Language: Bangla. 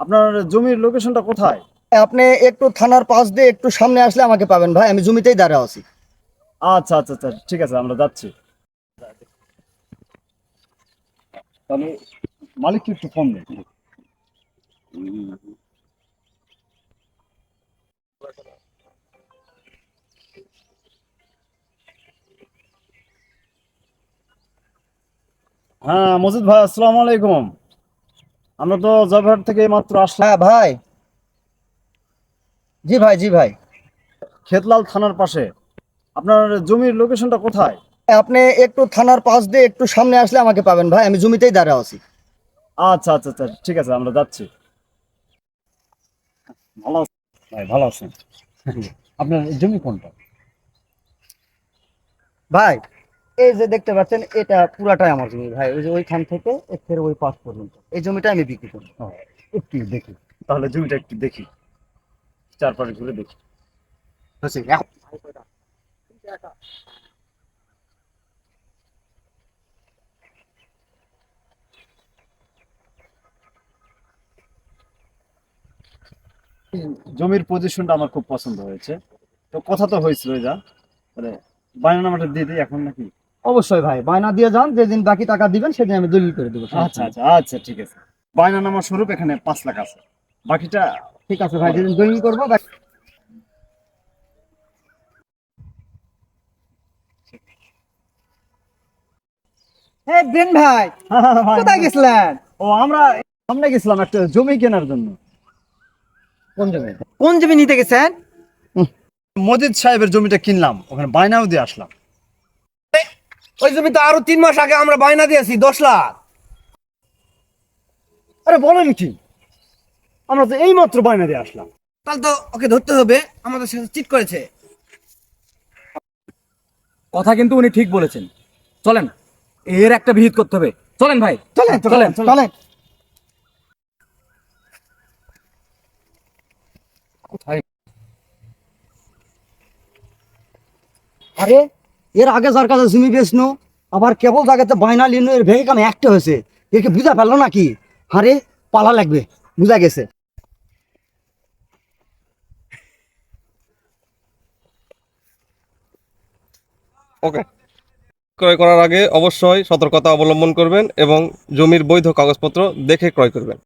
আপনার জমির লোকেশনটা কোথায়? আপনি একটু থানার পাশ দিয়ে একটু সামনে আসলে আমাকে পাবেন ভাই আমি জমিতেই দাঁড়া আছি। আচ্ছা আচ্ছা আচ্ছা ঠিক আছে আমরা যাচ্ছি। তাহলে মালিককে একটু ফোন দেন? হ্যাঁ মজিদ ভাই আসসালামু আলাইকুম। আমরা তো জয়ঘাট থেকে মাত্র আসলাম। হ্যাঁ ভাই। জি ভাই জি ভাই। খেতলাল থানার পাশে। আপনার জমির লোকেশনটা কোথায়? আপনি একটু থানার পাশ দিয়ে একটু সামনে আসলে আমাকে পাবেন ভাই আমি জমিতেই দাঁড়া আছি। আচ্ছা আচ্ছা আচ্ছা ঠিক আছে আমরা যাচ্ছি। ভালো আছেন? ভাই ভালো আছেন। আপনার জমি কোনটা? ভাই এই যে দেখতে পাচ্ছেন এটা পুরাটাই আমার জমি ভাই। ওই যে ওইখান থেকে এর ওই পাশ পর্যন্ত। এই জমিটা আমি বিক্রি করি। একটু দেখি। তাহলে জমিটা একটু দেখি। চারপাশে ঘুরে দেখি। জমির পজিশনটা আমার খুব পছন্দ হয়েছে। তো কথা তো হয়েছিল যা। মানে বায়না নাম্বারটা দিয়ে দিই এখন নাকি অবশ্যই ভাই বায়না দিয়ে যান যেদিন বাকি টাকা দিবেন সেদিন আমি দলিল করে দেবো আচ্ছা আচ্ছা আচ্ছা ঠিক আছে। বায়না নামার স্বরূপ এখানে পাঁচ লাখ আছে। বাকিটা ঠিক আছে ভাই যেদিন দলিল করব বাকি- বেন ভাই কোথায় গেছিলেন? ও আমরা সামনে গেছিলাম একটা জমি কেনার জন্য। কোন জমি? কোন জমি নিতে গেছেন? মজিদ সাহেবের জমিটা কিনলাম ওখানে বায়নাও দিয়ে আসলাম। ওই জমিতে আরও তিন মাস আগে আমরা বায়না দিয়েছি দশ লাখ। আরে বলেন কি? আমরা তো এই মাত্র বায়না দিয়ে আসলাম। তাহলে তো ওকে ধরতে হবে আমাদের সাথে চিট করেছে। কথা কিন্তু উনি ঠিক বলেছেন। চলেন এর একটা বিহিত করতে হবে। চলেন ভাই। চলেন। চলেন। চলেন। আরে এর আগে যার কাছে জমি বেচনো, আবার কেবল জায়গাতে বায়না লিনো, এর ভেঙে কামে একটা হয়েছে। একে বুঝা পারল নাকি? আরে, পালা লাগবে, বুঝা গেছে। ওকে ক্রয় করার আগে অবশ্যই সতর্কতা অবলম্বন করবেন এবং জমির বৈধ কাগজপত্র দেখে ক্রয় করবেন।